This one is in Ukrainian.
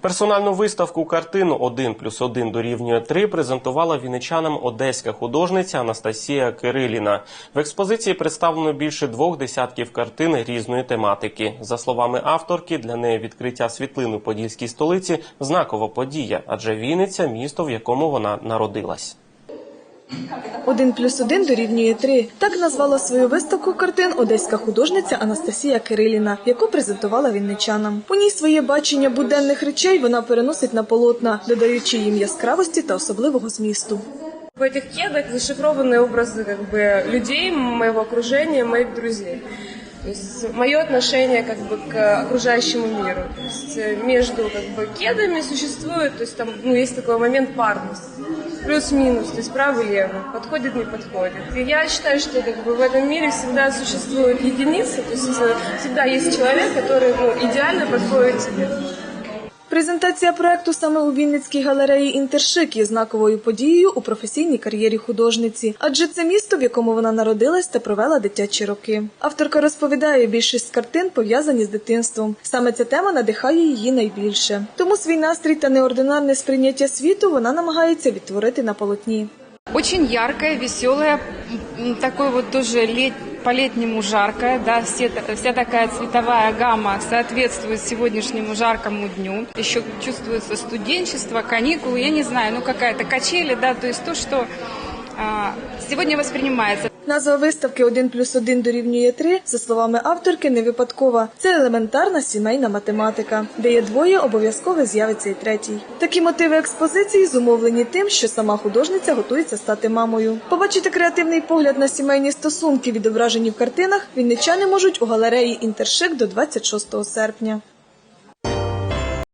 Персональну виставку картину «1 плюс 1 дорівнює 3» презентувала вінничанам одеська художниця Анастасія Кириліна. В експозиції представлено більше двох десятків картин різної тематики. За словами авторки, для неї відкриття світлини у подільській столиці – знакова подія, адже Вінниця – місто, в якому вона народилась. Один плюс один дорівнює три. Так назвала свою виставку картин одеська художниця Анастасія Кириліна, яку презентувала вінничанам. У ній своє бачення буденних речей вона переносить на полотна, додаючи їм яскравості та особливого змісту. В этих кедах зашифрованы образы как бы людей, моего окружения, моих друзей. То есть мое отношение как бы к окружающему миру. То есть э, между как бы кедами существует, то есть там ну, есть такой момент парность. Плюс-минус, то есть правый-левый, подходит, не подходит. И я считаю, что как бы в этом мире всегда существует единица, то есть э, всегда есть человек, который ну, идеально подходит тебе. Презентація проекту саме у Вінницькій галереї Інтершик є знаковою подією у професійній кар'єрі художниці, адже це місто, в якому вона народилась та провела дитячі роки. Авторка розповідає, більшість картин пов'язані з дитинством. Саме ця тема надихає її найбільше. Тому свій настрій та неординарне сприйняття світу вона намагається відтворити на полотні. Очень яркая, веселая, м, такой вот тоже лет, по-летнему жаркая, да, все, вся такая цветовая гамма соответствует сегодняшнему жаркому дню. Еще чувствуется студенчество, каникулы, я не знаю, ну какая-то качели, да, то есть то, что а, сегодня воспринимается. Назва виставки «1 плюс 1 дорівнює 3», за словами авторки, не випадкова. Це елементарна сімейна математика, де є двоє, обов'язково з'явиться і третій. Такі мотиви експозиції зумовлені тим, що сама художниця готується стати мамою. Побачити креативний погляд на сімейні стосунки, відображені в картинах, вінничани можуть у галереї «Інтершик» до 26 серпня.